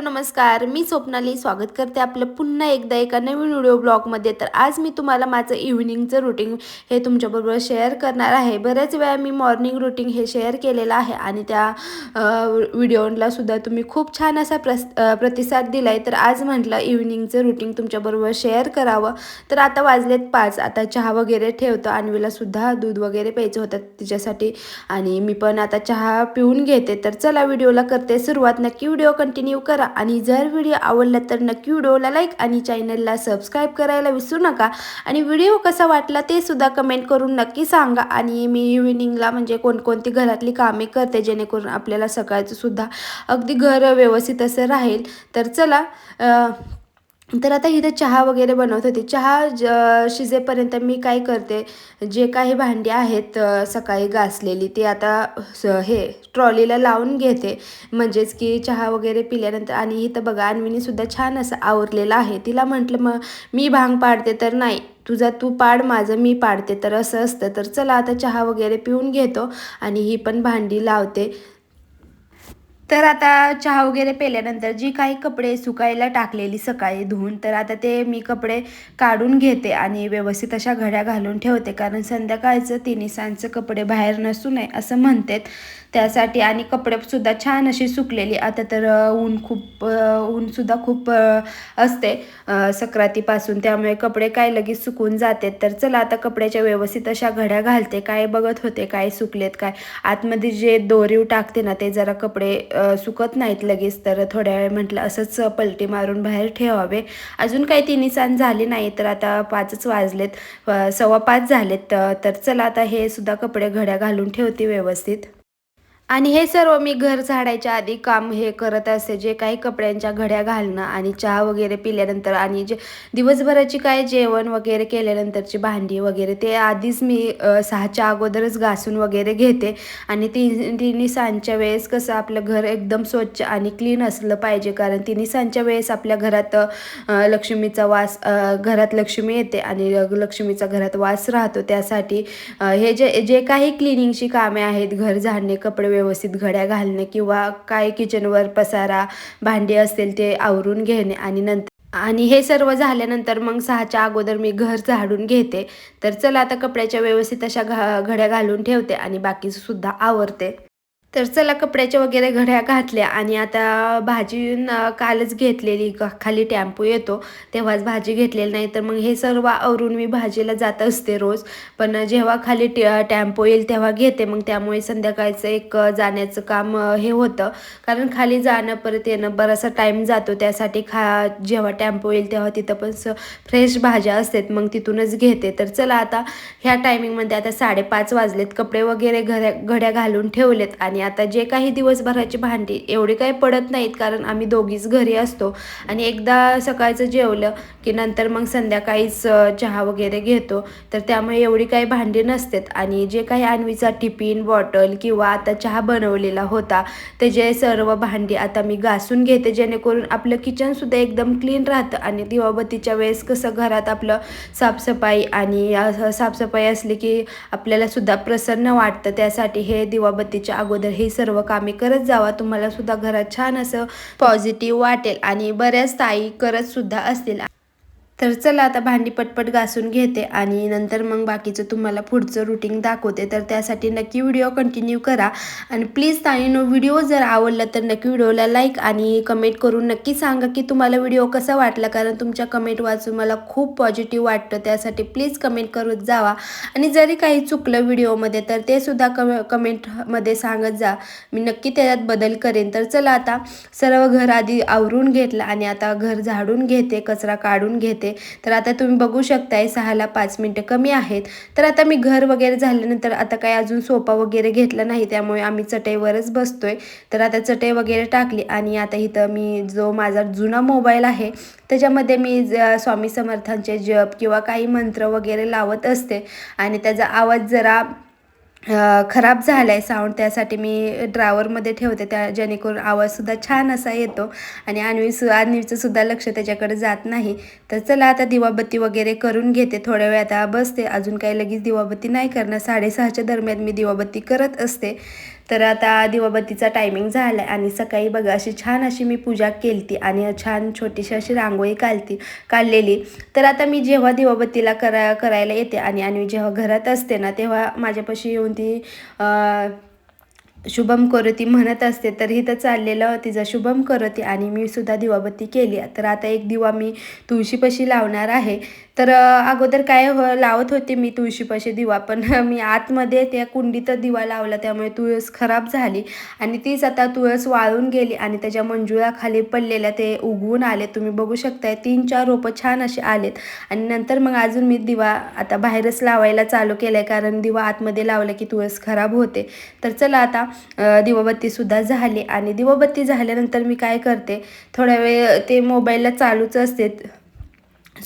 Hello नमस्कार. मी स्वप्नाली स्वागत करते आपलं पुन्हा एकदा एका नवीन व्हिडिओ ब्लॉगमध्ये. तर आज मी तुम्हाला माझं इव्हिनिंगचं रुटीन हे तुमच्याबरोबर शेअर करणार आहे. बऱ्याच वेळा मी मॉर्निंग रुटीन हे शेअर केलेलं आहे आणि त्या व्हिडिओला सुद्धा तुम्ही खूप छान असा प्रस प्रतिसाद दिला आहे तर आज म्हटलं इव्हिनिंगचं रुटीन तुमच्याबरोबर शेअर करावं. तर आता वाजलेत पाच. आता चहा वगैरे ठेवतो. अन्वीलासुद्धा दूध वगैरे प्यायचं होतं तिच्यासाठी आणि मी पण आता चहा पिऊन घेते. तर चला व्हिडिओला करते सुरुवात. नक्की व्हिडिओ कंटिन्यू करा. आणि जर व्हिडिओ आवडला तर नक्की व्हिडिओला लाईक आणि चॅनलला सबस्क्राईब करायला विसरू नका. आणि व्हिडिओ कसा वाटला ते सुद्धा कमेंट करून नक्की सांगा. आणि मी इव्हिनिंगला म्हणजे कोणकोणती घरातली कामे करते जेणेकरून आपल्याला सकाळचं सुद्धा अगदी घर व्यवस्थित असं राहील. तर चला तर आता इथं चहा वगैरे बनवत होते. चहा ज शिजेपर्यंत मी काय करते? जे काही भांडी आहेत सकाळी घासलेली ते आता हे ट्रॉलीला लावून घेते. म्हणजेच की चहा वगैरे पिल्यानंतर आणि इथं बघा अन्विनीसुद्धा छान असं आवरलेलं आहे. तिला म्हटलं मग मी भांग पाडते तर नाही. तुझा तू पाड माझं मी पाडते. तर असं असतं. तर चला आता चहा वगैरे पिऊन घेतो आणि ही पण भांडी लावते. तर आता चहा वगैरे पेल्यानंतर जी काही कपडे सुकायला टाकलेली सकाळी धुवून तर आता ते मी कपडे काढून घेते आणि व्यवस्थित अशा घड्या घालून ठेवते. कारण संध्याकाळचं तिन्ही सांचं कपडे बाहेर नसू नये असं म्हणतात. त्यासाठी आणि कपडेसुद्धा छान अशी सुकलेली. आता तर ऊन खूप ऊनसुद्धा खूप असते. सक्रातीपासून त्यामुळे कपडे काय लगेच सुकून जाते. तर चला आता कपड्याच्या व्यवस्थित अशा घड्या घालते. काय बघत होते काय सुकलेत काय? आतमध्ये जे दोरीव टाकते ना ते जरा कपडे सुकत नाहीत लगेच. तर थोड्या वेळ म्हटलं असंच पलटी मारून बाहेर ठेवावे. अजून काही तिन्ही सांज झाली नाही तर आता पाचच वाजलेत. सव्वा पाच झालेत. तर चला आता हे सुद्धा कपडे घड्या घालून ठेवते व्यवस्थित. आणि हे सर्व मी घर झाडायच्या आधी काम हे करत असते जे काही कपड्यांच्या घड्या घालणं आणि चहा वगैरे पिल्यानंतर आणि जे दिवसभराची काय जेवण वगैरे केल्यानंतरची भांडी वगैरे ते आधीच मी सहाच्या अगोदरच घासून वगैरे घेते. आणि ती तिन्ही सांच्या वेळेस कसं आपलं घर एकदम स्वच्छ आणि क्लीन असलं पाहिजे कारण तिन्ही सांच्या वेळेस आपल्या घरात लक्ष्मीचा वास घरात लक्ष्मी येते आणि लक्ष्मीचा घरात वास राहतो. त्यासाठी हे जे जे काही क्लिनिंगची कामे आहेत घर झाडणे कपडे व्यवस्थित घड्या घालणे किंवा काय किचनवर पसारा भांडी असेल ते आवरून घेणे आणि नंतर आणि हे सर्व झाल्यानंतर मग सहाच्या अगोदर मी घर झाडून घेते. तर चला आता कपड्याच्या व्यवस्थित अशा घा घड्या घालून ठेवते आणि बाकीसुद्धा आवरते. तर चला कपड्याच्या वगैरे घड्या घातल्या आणि आता भाजी कालच घेतलेली. खाली टॅम्पो येतो. तेव्हाच भाजी घेतलेली नाही तर मग हे सर्व आवरून मी भाजीला जात असते रोज. पण जेव्हा खाली टॅम्पो येईल तेव्हा घेते. मग त्यामुळे संध्याकाळचं एक जाण्याचं काम हे होतं. कारण खाली जाणं परत येणं बराचसा टाईम जातो. त्यासाठी खा जेव्हा टॅम्पो येईल तेव्हा तिथं पण फ्रेश भाज्या असतात. मग तिथूनच घेते. तर चला आता ह्या टायमिंगमध्ये आता साडेपाच वाजलेत. कपडे वगैरे घड्या घड्या घालून ठेवलेत आणि आणि आता जे काही दिवसभराची भांडी एवढी काही पडत नाहीत कारण आम्ही दोघीच घरी असतो. आणि एकदा सकाळचं जेवलं की नंतर मग संध्याकाळीच चहा वगैरे घेतो. तर त्यामुळे एवढी काही भांडी नसतात. आणि जे काही आणवीचा टिफिन बॉटल किंवा आता चहा बनवलेला होता ते जे सर्व भांडी आता मी घासून घेते. जेणेकरून आपलं किचनसुद्धा एकदम क्लीन राहतं. आणि दिवाबत्तीच्या वेळेस कसं घरात आपलं साफसफाई आणि साफसफाई असली की आपल्याला सुद्धा प्रसन्न वाटतं. त्यासाठी हे दिवाबत्तीच्या अगोदर हे सर्व कामे करत जावा. तुम्हाला सुद्धा घरात छान असं पॉझिटिव्ह वाटेल आणि बऱ्याच ताई करत सुद्धा असतील. तर चला आता भांडी पटपट घासून घेते आणि नंतर मग बाकीचं तुम्हाला पुढचं रुटीन दाखवते. तर त्यासाठी नक्की व्हिडिओ कंटिन्यू करा. आणि प्लीज ताईनो व्हिडिओ जर आवडला तर नक्की व्हिडिओला लाईक आणि कमेंट करून नक्की सांगा की तुम्हाला व्हिडिओ कसा वाटला. कारण तुमच्या कमेंट वाचून मला खूप पॉझिटिव्ह वाटतं. त्यासाठी प्लीज कमेंट करत जावा. आणि जरी काही चुकलं व्हिडिओमध्ये तर ते सुद्धा कम कमेंटमध्ये सांगत जा. मी नक्की त्याच्यात बदल करेन. तर चला आता सर्व घर आधी आवरून घेतलं आणि आता घर झाडून घेते कचरा काढून घेते. तर आता तुम्ही बघू शकताय सहाला पाच मिनटं कमी आहेत. तर आता मी घर वगैरे झाल्यानंतर आता काय अजून सोफा वगैरे घेतला नाही त्यामुळे आम्ही चटईवरच बसतोय. तर आता चटई वगैरे टाकली आणि आता इथं मी जो माझा जुना मोबाईल आहे त्याच्यामध्ये मी स्वामी समर्थांचे जप किंवा काही मंत्र वगैरे लावत असते. आणि त्याचा आवाज जरा खराब झाला आहे साऊंड त्यासाठी मी ड्रावरमध्ये ठेवते. त्या जेणेकरून आवाजसुद्धा छान असा येतो आणि आणवी सु आणवीचंसुद्धा लक्ष त्याच्याकडे जात नाही. तर चला आता दिवाबत्ती वगैरे करून घेते. थोड्या वेळ आता बसते. अजून काही लगेच दिवाबत्ती नाही करणार. साडेसहाच्या दरम्यान मी दिवाबत्ती करत असते. तर आता दिवाबत्तीचा टायमिंग झाला आहे आणि सकाळी बघा अशी छान अशी मी पूजा केलती आणि छान छोटीशी अशी रांगोळी काढती काढलेली. तर आता मी जेव्हा दिवाबत्तीला करा करायला येते आणि आणि जेव्हा घरात असते ना तेव्हा माझ्यापाशी येऊन ती शुभम करोती म्हणत असते. तर इथं चाललेलं तिचं शुभम करोती आणि मी सुद्धा दिवाबत्ती केली. तर आता एक दिवा मी तुळशीपाशी लावणार आहे. तर अगोदर काय हो लावत होते मी तुळशीपाशी दिवा पण मी आतमध्ये त्या कुंडीत दिवा लावला त्यामुळे तुळस खराब झाली आणि तीच आता तुळस वाळून गेली आणि त्याच्या मंजुळाखाली पडलेल्या ते उगवून आले. तुम्ही बघू शकताय तीन चार रोपं छान असे आलेत. आणि नंतर मग अजून मी दिवा आता बाहेरच लावायला चालू केला आहे कारण दिवा आतमध्ये लावला की तुळस खराब होते. तर चला आता दिवाबत्तीसुद्धा झाली आणि दिवाबत्ती झाल्यानंतर मी काय करते थोड्या वेळ ते मोबाईलला चालूच असते.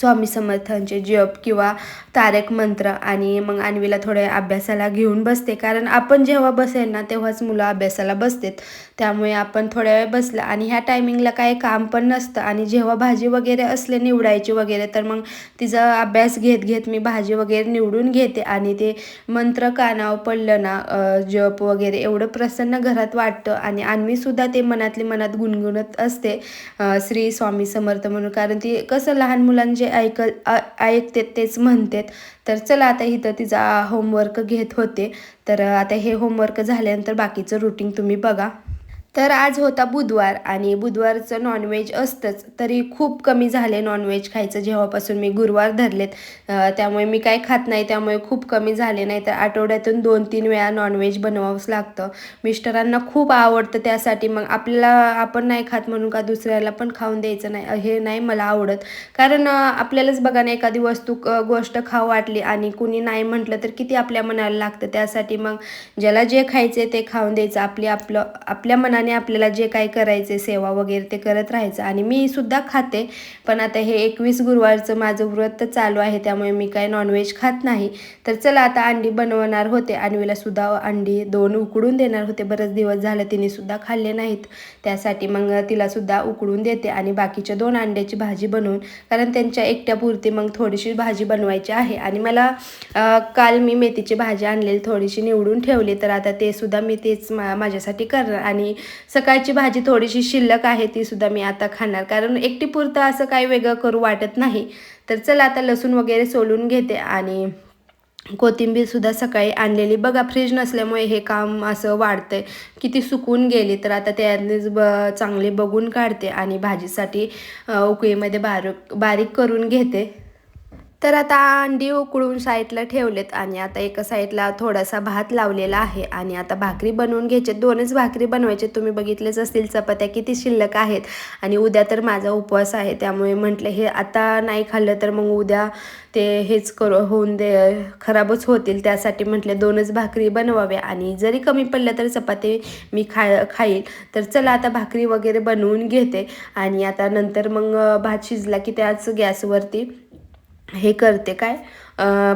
स्वामी समर्थांचे जप किंवा तारक मंत्र आणि मग अन्वीला थोड्या अभ्यासाला घेऊन बसते. कारण आपण जेव्हा बसेल ना तेव्हाच मुलं अभ्यासाला बसतात. त्यामुळे आपण थोड्या वेळ बसलं. आणि ह्या टायमिंगला काही काम पण नसतं. आणि जेव्हा भाजी वगैरे असले निवडायची वगैरे तर मग तिचा अभ्यास घेत घेत मी भाजी वगैरे निवडून घेते. आणि ते मंत्र कानावर पडलं ना जप वगैरे एवढं प्रसन्न घरात वाटतं. आणि आम्हीसुद्धा ते मनातली मनात गुणगुणत असते श्री स्वामी समर्थ म्हणून. कारण ती कसं लहान मुलांचे जे ऐक अ- ऐकते तेच म्हणतात. तर चला आता इथं तिचा होमवर्क घेत होते. तर आता हे होमवर्क झाल्यानंतर बाकीचं रुटीन तुम्ही बघा. तर आज होता बुधवार आणि बुधवारचं नॉनव्हेज असतंच. तरी खूप कमी झाले नॉनव्हेज खायचं. जेव्हापासून मी गुरुवार धरलेत त्यामुळे मी काय खात नाही. त्यामुळे खूप कमी झाले. नाही तर आठवड्यातून दोन तीन वेळा नॉनव्हेज बनवावंच लागतं. मिस्टरांना खूप आवडतं त्यासाठी. मग आपल्याला आपण नाही खात म्हणून का दुसऱ्याला पण खाऊन द्यायचं नाही? हे नाही मला आवडत. कारण आपल्यालाच बघा ना एखादी वस्तू क- गोष्ट खाऊ वाटली आणि कुणी नाही म्हटलं तर किती आपल्या मनाला लागतं. त्यासाठी मग ज्याला जे खायचे ते खाऊन द्यायचं. आपली आपलं आपल्या मनाने आपल्याला जे काही करायचे सेवा वगैरे ते करत राहायचं. आणि मी सुद्धा खाते पण आता हे एकवीस गुरुवारचं माझं व्रत चालू आहे त्यामुळे मी काय नॉनव्हेज खात नाही. तर चला आता अंडी बनवणार होते. अन्वीला सुद्धा अंडी दोन उकडून देणार होते. बरेच दिवस झालं तिने सुद्धा खाल्ले नाहीत. त्यासाठी मग तिला सुद्धा उकडून देते आणि बाकीच्या दोन अंड्याची भाजी बनवून. कारण त्यांच्या एकट्यापुरती मग थोडीशी भाजी बनवायची आहे. आणि मला काल मी मेथीची भाजी आणलेली थोडीशी निवडून ठेवली. तर आता ते सुद्धा मी तेच मा माझ्यासाठी करणार. आणि सकाळची भाजी थोडीशी शिल्लक आहे ती सुद्धा मी आता खाणार. कारण एकटीपुरतं असं काही वेगळं करू वाटत नाही. तर चला आता लसूण वगैरे सोलून घेते आणि कोथिंबीरसुद्धा सकाळी आणलेली. बघा फ्रीज नसल्यामुळे हे काम असं वाढतंय. किती सुकून गेली तर आता त्यानेच ब चांगली बघून काढते आणि भाजीसाठी उकळीमध्ये बारीक बारीक करून घेते. तर आता अंडी उकळून साईडला ठेवलेत आणि आता एका साईडला थोडासा भात लावलेला आहे आणि आता भाकरी बनवून घ्यायचे. दोनच भाकरी बनवायचे. तुम्ही बघितलेच असतील चपात्या किती शिल्लक आहेत आणि उद्या तर माझा उपवास आहे. त्यामुळे म्हटलं हे आता नाही खाल्लं तर मग उद्या ते हेच करू होऊन दे खराबच होतील. त्यासाठी म्हटले दोनच भाकरी बनवाव्या आणि जरी कमी पडलं तर चपाती मी खा खाईल. तर चला आता भाकरी वगैरे बनवून घेते आणि आता नंतर मग भात शिजला की त्याच गॅसवरती हे करते काय?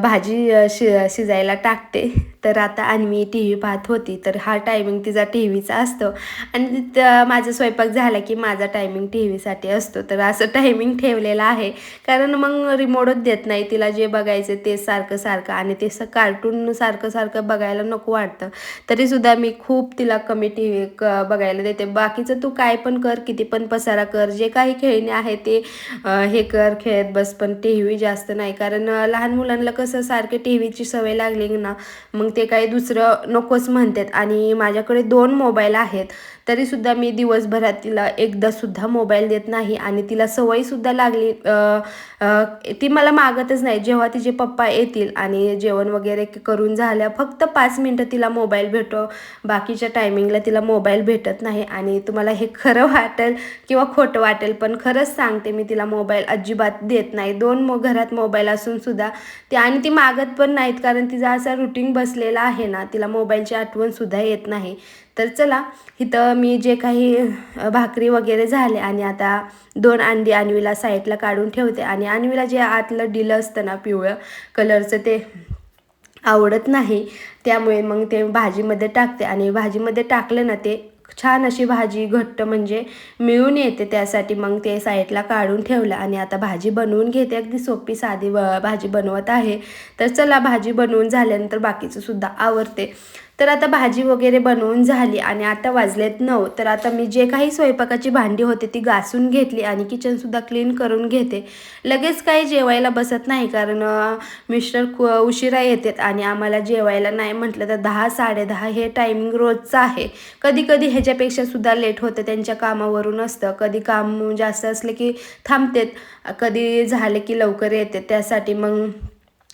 भाजी शि शिजायला टाकते. तर आता आणि मी टी व्ही पाहत होती. तर हा टायमिंग तिचा टी व्हीचा असतो. आणि तिथं माझा स्वयंपाक झाला की माझा टायमिंग टी व्हीसाठी असतो. तर असं टायमिंग ठेवलेलं आहे. कारण मग रिमोटच देत नाही. तिला जे बघायचं ते सारखं सारखं आणि ते स कार्टून सारखं सारखं बघायला नको वाटतं. तरीसुद्धा मी खूप तिला कमी टी व्ही क बघायला देते. बाकीचं तू काय पण कर किती पण पसारा कर. जे काही खेळणे आहे ते हे कर खेळत बस. पण टी व्ही जास्त नाही. कारण लहान मुलांना कसं सारखे टी व्हीची सवय लागली ना मग ते काही दुसरं नकोच म्हणतात. आणि माझ्याकडे दोन मोबाईल आहेत. तरीसुद्धा मी दिवसभरात तिला एकदासुद्धा मोबाईल देत नाही आणि तिला सवयसुद्धा लागली ती मला मागतच नाही. जेव्हा तिचे पप्पा येतील आणि जेवण वगैरे करून झाल्या फक्त पाच मिनटं तिला मोबाईल भेटो. बाकीच्या टायमिंगला तिला मोबाईल भेटत नाही आणि तुम्हाला हे खरं वाटेल किंवा खोटं वाटेल पण खरंच सांगते मी तिला मोबाईल अजिबात देत नाही. दोन मो घरात मोबाईल असूनसुद्धा ते आणि ती मागत पण नाहीत कारण तिचा असा रुटीन बसलेला आहे ना तिला मोबाईलची आठवणसुद्धा येत नाही. तर चला इथं मी जे काही भाकरी वगैरे झाले आणि आता दोन अंडी अन्वीला साईडला काढून ठेवते. आणि अन्वीला जे आतलं डिलं असतं ना पिवळं कलरचं ते आवडत नाही. त्यामुळे मग ते भाजीमध्ये टाकते. आणि भाजीमध्ये टाकलं ना ते छान अशी भाजी घट्ट म्हणजे मिळून येते. त्यासाठी मग ते साईडला काढून ठेवलं. आणि आता भाजी बनवून घेते. अगदी सोपी साधी भाजी बनवत आहे. तर चला भाजी बनवून झाल्यानंतर बाकीचं सुद्धा आवडते तर आता भाजी वगैरे बनवून झाली आणि आता वाजलेत नऊ. तर आता मी जे काही स्वयंपाकाची भांडी होते ती घासून घेतली आणि किचनसुद्धा क्लीन करून घेते. लगेच काही जेवायला बसत नाही कारण मिस्टर कु- उशिरा येतात आणि आम्हाला जेवायला नाही म्हटलं तर दहा साडेदहा हे टायमिंग रोजचं आहे. कधी कधी ह्याच्यापेक्षा सुद्धा लेट होतं त्यांच्या कामावरून असतं. कधी काम जास्त असले की थांबतेत कधी झाले की लवकर येते. त्यासाठी मग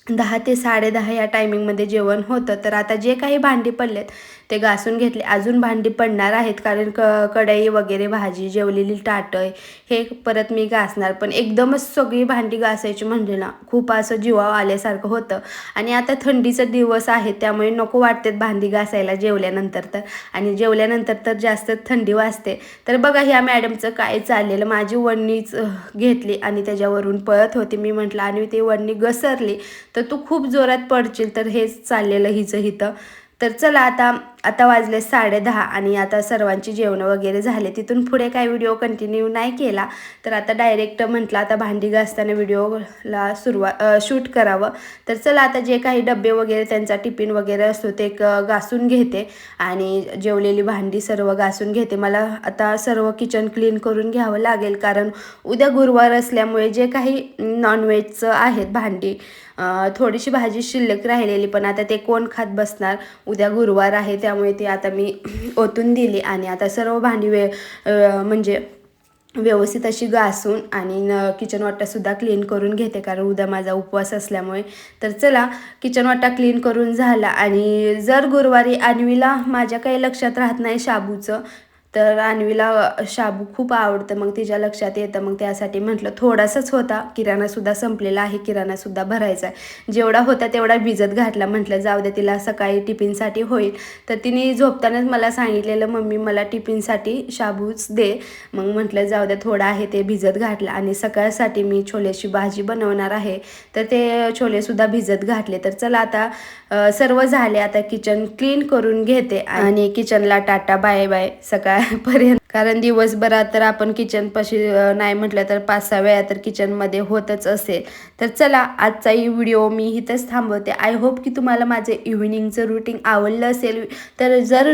दहा ते साडेदहा या टायमिंगमध्ये जेवण होतं. तर आता जे काही भांडी पडलेत ते घासून घेतले. अजून भांडी पडणार आहेत कारण क कढई वगैरे भाजी जेवलेली ताटं हे परत मी घासणार. पण एकदमच सगळी भांडी घासायची म्हणजे ना खूप असं जीवाव आल्यासारखं होतं. आणि आता थंडीचा दिवस आहे त्यामुळे नको वाटतेत भांडी घासायला जेवल्यानंतर तर. आणि जेवल्यानंतर तर जास्त थंडी वाजते. तर बघा ह्या मॅडमचं काय चाललेलं. माझी वडणीच घेतली आणि त्याच्यावरून पळत होती. मी म्हटलं आणि ती वडणी घसरली. तर तू खूप जोरात पडशील तर हेच चाललेलं हिचं हिथं तर चला आता आता वाजले साडेदहा आणि आता सर्वांची जेवणं वगैरे झाले. तिथून पुढे काय व्हिडिओ कंटिन्यू नाही केला तर आता डायरेक्ट म्हटलं आता भांडी घासताना व्हिडिओला सुरुवात शूट करावं. तर चला आता जे काही डबे वगैरे त्यांचा टिफिन वगैरे असतो ते क घासून घेते. आणि जेवलेली भांडी सर्व घासून घेते. मला आता सर्व किचन क्लीन करून घ्यावं लागेल कारण उद्या गुरुवार असल्यामुळे जे काही नॉनव्हेजचं आहेत भांडी थोडीशी भाजी शिल्लक राहिलेली पण आता ते कोण खात बसणार? उद्या गुरुवार आहे त्या त्यामुळे ती आता मी ओतून दिली आणि आता सर्व भांडी वे म्हणजे व्यवस्थित अशी घासून आणि न किचन वाटासुद्धा क्लीन करून घेते. कारण उद्या माझा उपवास असल्यामुळे. तर चला किचन वाटा क्लीन करून झाला. आणि जर गुरुवारी आणवीला माझ्या काही लक्षात राहत नाही शाबूचं तर अन्वीला शाबू खूप आवडतं. मग तिच्या लक्षात येतं. मग त्यासाठी म्हटलं थोडासाच होता. किराणासुद्धा संपलेला आहे. किराणासुद्धा भरायचा आहे. जेवढा होता तेवढा भिजत घातला. म्हटलं जाऊ दे तिला सकाळी टिफिनसाठी होईल. तर तिने झोपतानाच मला सांगितलेलं मम्मी मला टिफिनसाठी शाबूच दे. मग म्हटलं जाऊ दे थोडा आहे. ते भिजत घातला. आणि सकाळसाठी मी छोलेची भाजी बनवणार आहे. तर ते छोलेसुद्धा भिजत घातले. तर चला आता सर्व झाले. आता किचन क्लीन करून घेते. आणि किचनला टाटा बाय बाय. सकाळ सकाळपर्यंत कारण दिवसभरात तर आपण किचनपाशी नाही म्हटलं तर पाच सहा वेळा तर किचनमध्ये होतच असेल. तर चला आजचाही व्हिडिओ मी इथंच थांबवते. आय होप की तुम्हाला माझे इव्हिनिंगचं रुटीन आवडलं असेल. तर जर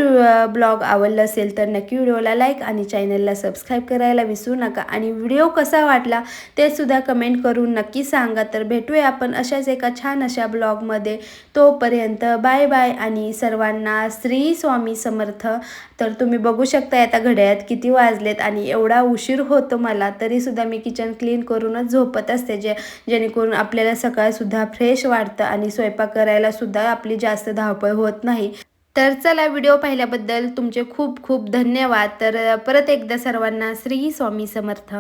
ब्लॉग आवडलं असेल तर नक्की व्हिडिओला लाईक आणि चॅनलला सबस्क्राईब करायला विसरू नका. आणि व्हिडिओ कसा वाटला ते सुद्धा कमेंट करून नक्की सांगा. तर भेटूया आपण अशाच एका छान अशा ब्लॉगमध्ये तोपर्यंत बाय बाय आणि सर्वांना श्री स्वामी समर्थ. तर तुम्ही बघू शकता आता घड्याळात किती वाजलेत आणि एवढा उशीर होतो मला तरीसुद्धा मी किचन क्लीन करूनच झोपत असते जे जेणेकरून आपल्याला सकाळसुद्धा फ्रेश वाटतं आणि स्वयंपाक करायला सुद्धा आपली जास्त धावपळ होत नाही. तर चला व्हिडिओ पाहिल्याबद्दल तुमचे खूप खूप धन्यवाद. तर परत एकदा सर्वांना श्री स्वामी समर्थ.